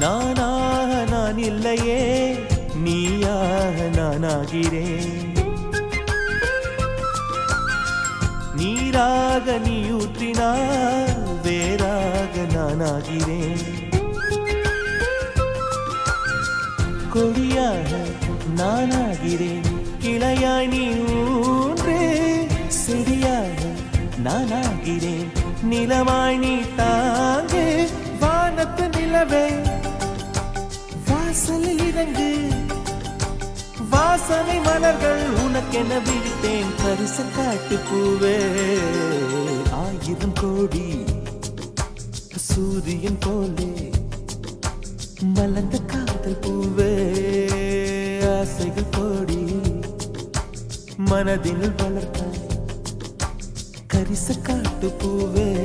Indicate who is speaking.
Speaker 1: நானாக நான் இல்லையே நீயாக நானாகிறேன் நீராக நீ ஊற்றினால் வேறாக நானாகிறேன் கொடியாக நானாகிறேன் கிளையாய் நீ ஊன்றே செடியாக நானாகிறேன் நிலமாய் நீ தா வாசலில் இறங்கு. வாசனை மலர்கள் உனக்கென விழித்தேன் பரிசு காட்டு பூவே. ஆயிரம் கோடி சூரியன் போலே. மலர்ந்த காதல் பூவே. ஆசைகள் கோடி மனதில் வளர்த்த கரிச காட்டு பூவே.